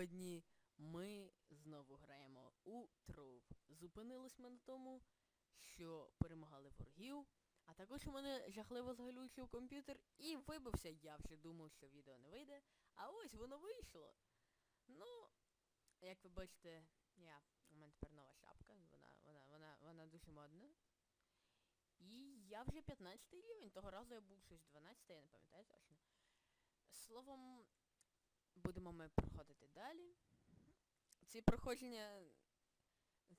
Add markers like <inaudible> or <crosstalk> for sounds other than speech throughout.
сьогодні ми знову граємо у Труп. Зупинились ми на тому, що перемагали ворогів, а також у мене жахливо згалючив комп'ютер і вибився. Я вже думав, що відео не вийде, а ось воно вийшло. Ну, як ви бачите, я, у мене тепер нова шапка, вона, вона, вона, вона дуже модна. І я вже 15 рівень, того разу я був щось 12, я не пам'ятаю точно. Словом, будемо ми проходити далі. Ці проходження...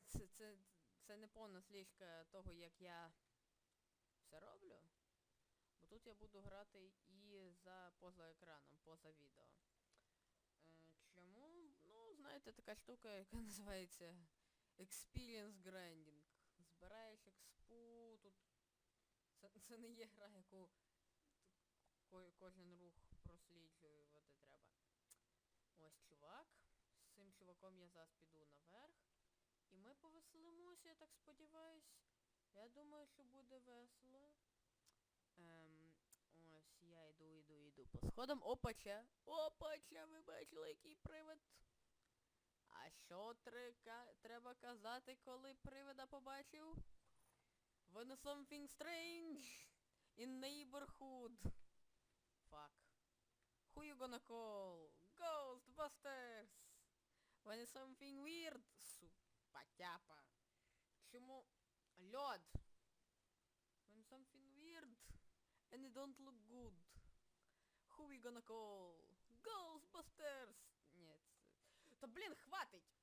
Це, це, це не повна сліжка того, як я все роблю. Бо тут я буду грати і за поза екраном, поза відео. Е, чому? Ну, знаєте, така штука, яка <laughs> називається Experience Grinding. Збираєш експу, тут... Це, це не є гра, яку кожен рух просліджувати треба. Ось чувак. З цим чуваком я зараз піду наверх. І ми повеселимося, я так сподіваюсь. Я думаю, що буде весело. Ем, ось я йду, йду, йду по сходам. Опача! Опача! Ви бачили, який привид? А що трека- треба казати, коли привида побачив? When something strange in neighborhood. Fuck. Who you gonna call? Ghostbusters! When something weird. Супатяпа. Чому? Льод. When something weird. And it don't look good. Who we gonna call? Ghostbusters! Нет. Та блін, хватить!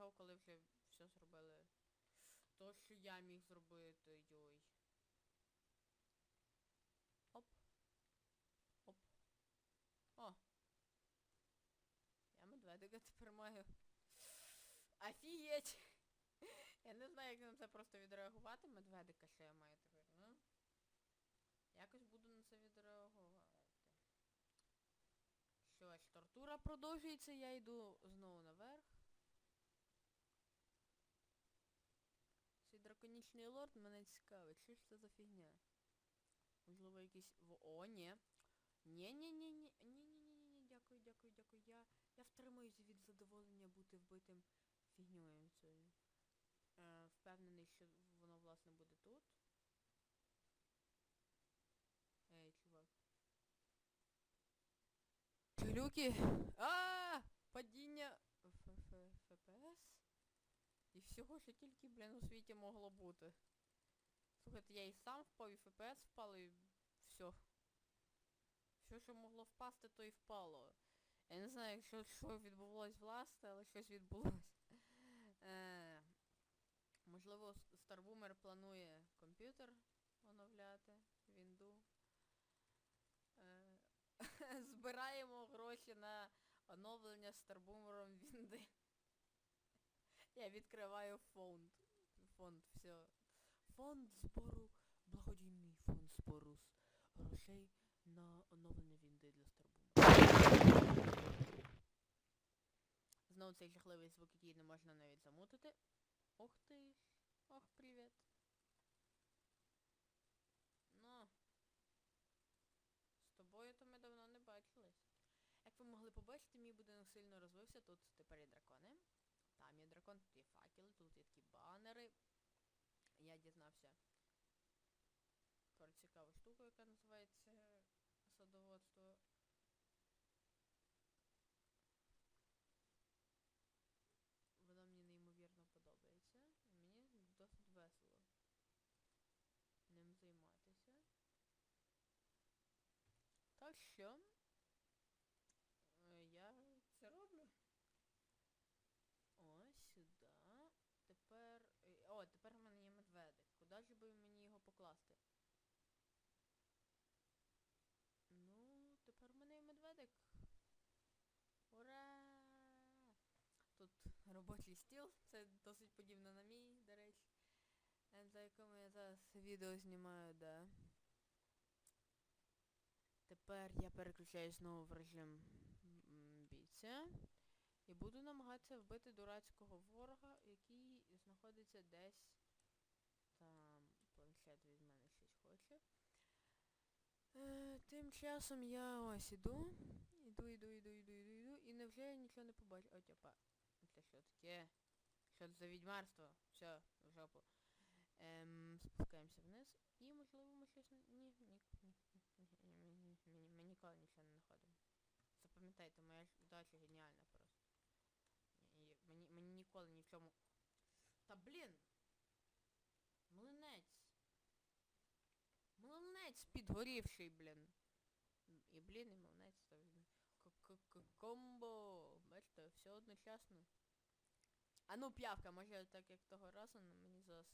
Прийшов, коли вже все зробили. То, що я міг зробити, йой. Оп. Оп. О. Я медведика тепер маю. Офігеть! Я не знаю, як на це просто відреагувати медведика, що я маю тепер, ну. Якось буду на це відреагувати. Що ж, тортура продовжується, я йду знову наверх. Цей драконічний лорд мене цікавить. Що ж це за фігня? Можливо, якийсь... О, ні. Ні-ні-ні-ні. Ні-ні-ні-ні. Дякую, дякую, дякую. Я... Я втримуюсь від задоволення бути вбитим фігньою цією. Е, впевнений, що воно, власне, буде тут. Ей, чувак. Глюки! А! Падіння всього, що тільки, блін, у світі могло бути. Слухайте, я і сам впав, і ФПС впало, і все. Все, що могло впасти, то і впало. Я не знаю, якщо що відбулось власне, але щось відбулось. <laughs> Е, можливо, Старбумер планує комп'ютер оновляти, вінду. Е, <laughs> збираємо гроші на оновлення Старбумером вінди. Я відкриваю фонд. Фонд, все. Фонд збору, благодійний фонд збору з грошей на оновлення вінди для Старбумера. Знову цей жахливий звук, який не можна навіть замутити. Ох ти. Ох, привіт. Ну. З тобою то ми давно не бачились. Як ви могли побачити, мій будинок сильно розвився, тут тепер є дракони. Там є дракон, тут є факели, тут є такі банери. Я дізнався про цікаву штуку, яка називається садоводство. Воно мені неймовірно подобається. Мені досить весело ним займатися. Так що е, я це роблю. Ось сюди. Тепер... е, О, тепер в мене є медведик. Куди ж би мені? Ну, тепер в мене є медведик. Ура! Тут робочий стіл, це досить подібно на мій, до речі. Е, За якому я зараз відео знімаю, да. Тепер я переключаюсь знову в режим бійця. І буду намагатися вбити дурацького ворога, який знаходиться десь там планшет від. Е, Тим часом я ось іду. Іду, іду, іду, іду, іду, іду. І невже я нічого не побачу. Ой, тяпа. Це що таке? Що це за відьмарство? Все, в жопу. Ем, спускаємося вниз. І можливо ми щось... Ні, ні, ні, ні, ні, ми ніколи нічого не знаходимо. Запам'ятайте, моя удача геніальна просто. Мені, мені ніколи ні в чому... Та блін! Млинець! Млинець підгорівший, блін. І блін, і млинець то. Комбо! Бачите, все одночасно. А ну п'явка, може так як того разу, але мені зараз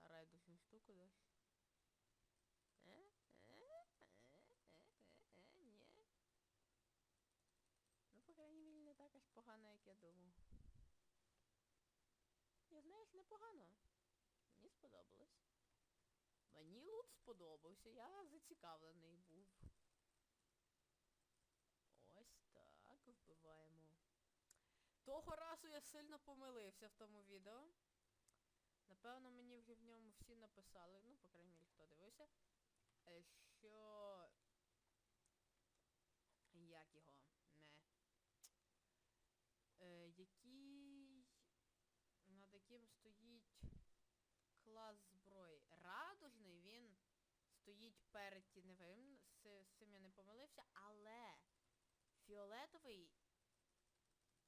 райдужну штуку даш. Е? Е? Е? Е? Е? Е? Ні. Ну, по крайній мірі, не так аж погано, як я думав. Я знаєш, непогано. Мені сподобалось. Мені лут сподобався, я зацікавлений був. Ось так, вбиваємо. Того разу я сильно помилився в тому відео. Напевно, мені вже в ньому всі написали, ну, по крайній хто дивився, е, що... Як його? Не. Е, який... Над яким стоїть клас стоїть перед тіневим, з, з цим я не помилився, але фіолетовий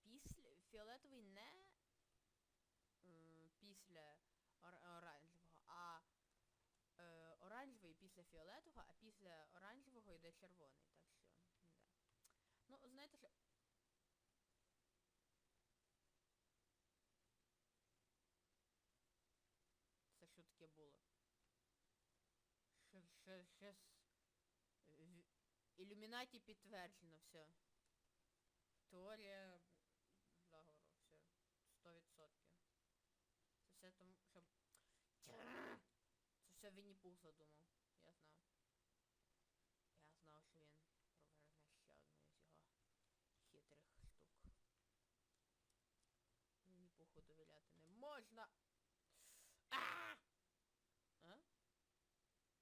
після... Фіолетовий не е, після ор оранжевого, а е, оранжевий після фіолетового, а після оранжевого йде червоний, так що, да. Ну, знаєте що... Це що таке було? Що з... В... Ілюмінаті підтверджено все. Теорія заговору, все. Сто відсотків. Це все тому, що... Це все Вінні Пух задумав. Я знав. Я знав, що він проверне ще одну із його хитрих штук. Вінні Пуху довіряти не можна. А! А?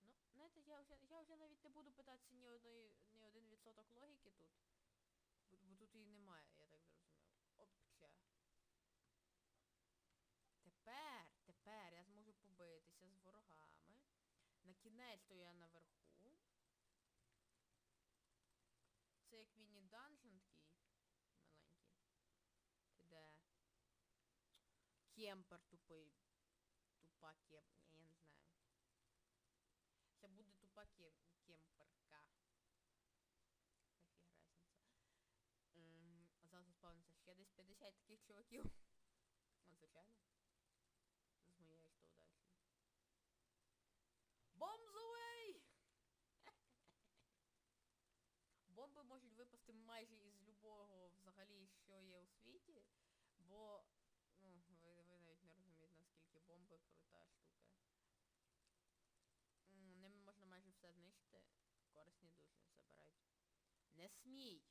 Ну, знаєте, я вже, я вже навіть не буду питатися ні одної, ні один відсоток логіки тут. Бо, бо тут її немає, я так зрозумів. Опча. Тепер, тепер я зможу побитися з ворогами. На кінець то я наверху. Це як міні-данжен такий маленький. Ти де? Кемпер тупий. Тупа кем... Я, я не знаю. Це буде тупа кем... кемперка. Нафіг разниця. Ем, а зараз заспавниться ще 50 таких чуваків. Ну, звичайно. З моєю що далі. Bombs! Бомби можуть випасти майже із любого взагалі, що є у світі, бо, ну, ви, ви навіть не розумієте, наскільки бомби крута штука. Ними можна майже все знищити. Корисні дуже, забирайте. Не смій!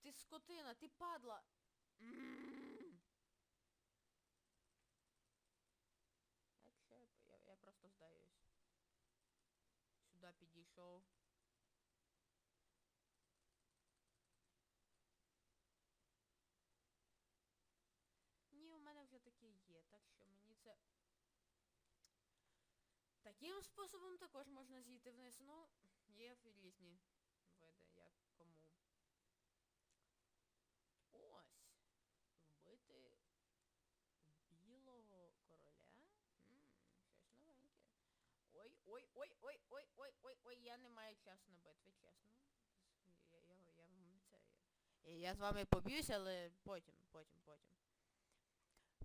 Ти скотина, ти падла! Якщо я, я, просто здаюсь. Сюди підійшов. Ні, у мене вже таке є, так що мені це... Таким способом також можна зійти вниз. Ну, є різні види, як кому. Ось. Вбити білого короля. Ммм, щось новеньке. Ой, ой, ой, ой, ой, ой, ой, я не маю часу на битві, чесно. Я, я, я вам обіцяю. Я, я з вами поб'юсь, але потім, потім, потім.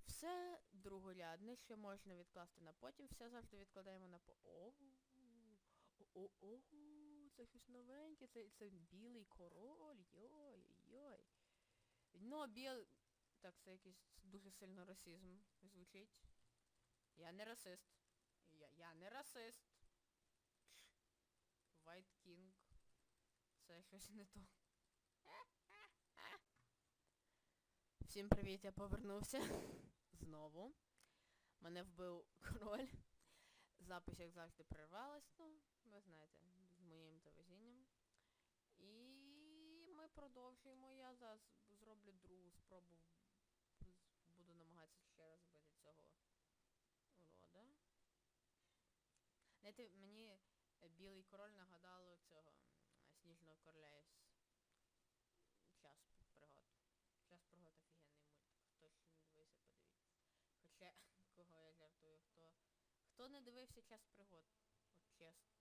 Все другорядне, що можна відкласти на потім, все завжди відкладаємо на по... О, о, о, це щось новеньке, це, це білий король, йой-йой. Ну, біл... Так, це якийсь дуже сильно расизм звучить. Я не расист. Я, я не расист. White King. Це щось не то. Всім привіт, я повернувся. <laughs> Знову. Мене вбив король. Запис, як завжди, перервалась, ну, ви знаєте, з моїм та везінням. І ми продовжуємо. Я зараз зроблю другу спробу. з- Буду намагатися ще раз бити цього урода. Знаєте, мені е, білий король нагадало цього сніжного короля із час пригод. Час пригод офігенний мультик. Хто ще не дивився, подивіться. Хоча, <laughs> кого я жартую, хто. Хто не дивився час пригод? От чесно.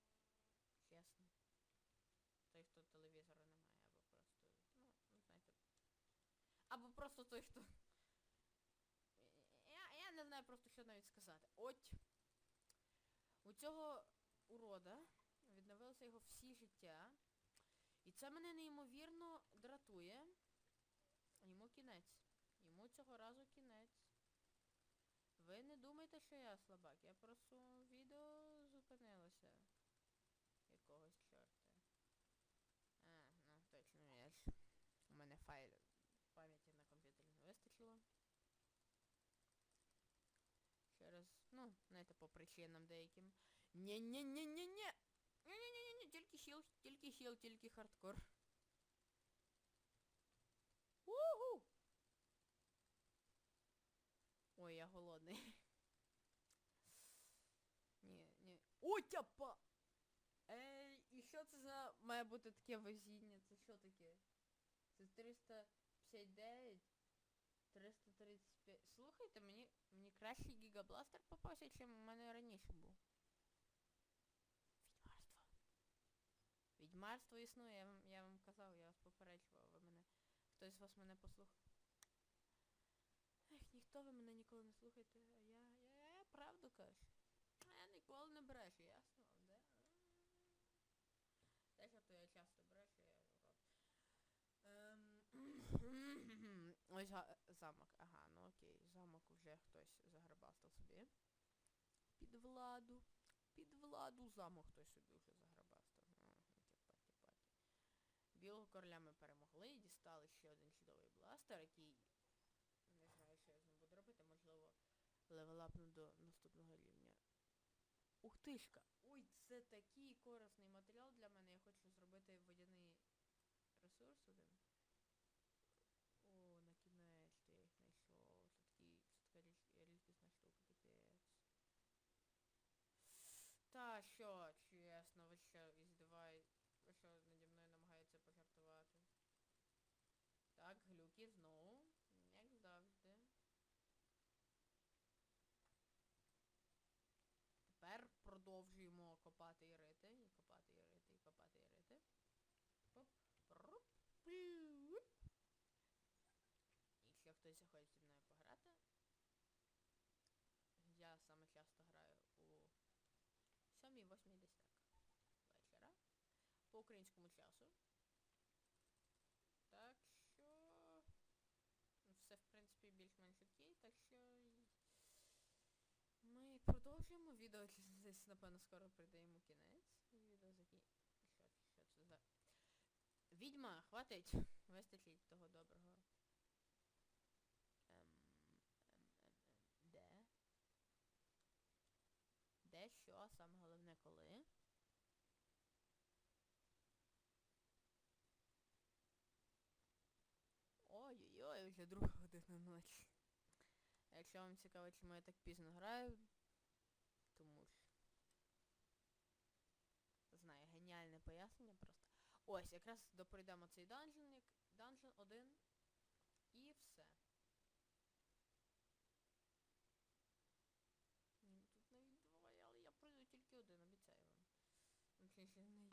Чесно. Той, хто телевізора не має, або просто. Ну знаєте. Або просто той, хто. Я, я не знаю просто що навіть сказати. От. У цього урода відновилося його всі життя. І це мене неймовірно дратує. Йому кінець. Йому цього разу кінець. Ви не думайте, що я слабак. Я просто відео зупинилося. Якогось чорта. А, ну точно я ж. У мене файл пам'яті на комп'ютері не вистачило. Через, ну, знаєте, по причинам деяким. Ні-ні-ні-ні-ні! Ні-ні-ні-ні, тільки хіл, тільки хіл, тільки хардкор. Уху! Ой, я голодний. Ні, <laughs> ні. О, тяпа! Ей, і що це за має бути таке везіння? Це що таке? Це 359? 335. Слухайте, мені мені кращий гігабластер попався, чим у мене раніше був. Відьмарство. Відьмарство існує, я вам, я вам казав, я вас попереджував, ви мене. Хтось з вас мене послухав. Ех, ніхто ви мене ніколи не слухаєте, а я, я, я правду кажу. А Я ніколи не брешу, ясно да? Те, що то я часто брешу, я. Ем, <clears throat> Ось замок. Ага, ну окей. Замок вже хтось заграбастав собі. Під владу. Під владу замок хтось собі вже заграбастав. Ну. Білого короля ми перемогли і дістали ще один чудовий бластер, який... Не знаю, що я з ним буду робити, можливо, левелапну до наступного рівня. Ух тишка! Ой, це такий корисний матеріал для мене. Я хочу зробити водяний ресурс один. О, накінець-то я їх знайшов. Це такий, це така річ- рідкісна штука, капець. Та що, чесно, ви що, іздивай... Ви що, наді мною намагаєтеся пожартувати? Так, глюки знову, як завжди. Тепер продовжуємо копати і рити, і копати і рити, і копати і рити. Якщо хтось захоче зі мною пограти, я саме часто граю у 7-8 десь так вечора українському часу. Так що ну, все в принципі більш-менш окей, так що ми продовжуємо відео десь, напевно, скоро прийде йому кінець. Відео закі... Що, що це за... Відьма, хватить! Вистачить того доброго. Ем, ем, ем, ем, де? Де що, саме головне коли? Ой-ой-ой, друга година ночі. А Якщо вам цікаво, чому я так пізно граю, тому що... Знаю, геніальне пояснення просто. Ось, якраз допройдемо цей данжен, данжен один. І все. Ні, тут навіть двоє, але я пройду тільки один, обіцяю вам. Точніше, не я.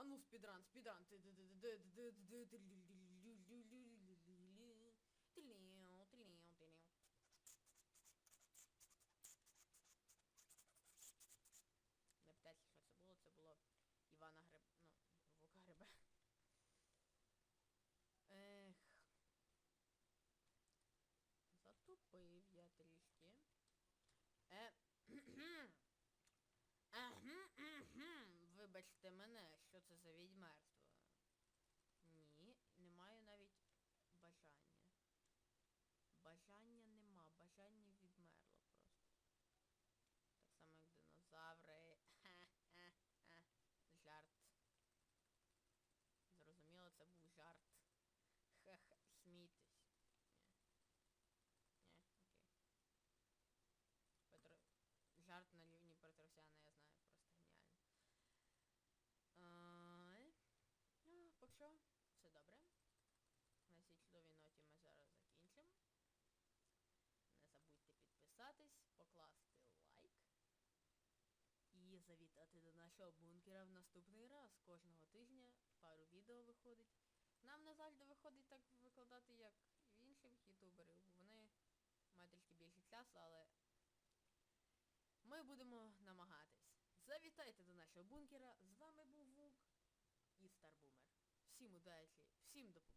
А ну, спідран, спідран. Не питайте, що це було, це було Івана Гриб... ну, Вука Грибе. Ех. Затупив я трішки. Вибачте, мене, що це за відьмерство. Ні, не маю навіть бажання. Бажання нема, бажання відмерло просто. Так само як динозаври. Ха-ха-ха. Жарт. Зрозуміло, це був жарт. Ха-ха, смійтесь. Ні. Ні, окей. Петро... Жарт на рівні Петросяна, я знаю, просто геніально. Ай. Ну, поки що, все добре. На цій чудовій ноті ми зараз закінчимо. Не забудьте підписатись, покласти лайк. І завітати до нашого бункера в наступний раз. Кожного тижня пару відео виходить. Нам не завжди виходить так викладати, як в інших ютуберів. Вони мають трішки більше часу, але ми будемо намагатись. Завітайте до нашого бункера. З вами був Вук і Старбумер. Всім удачі, всім до побачення.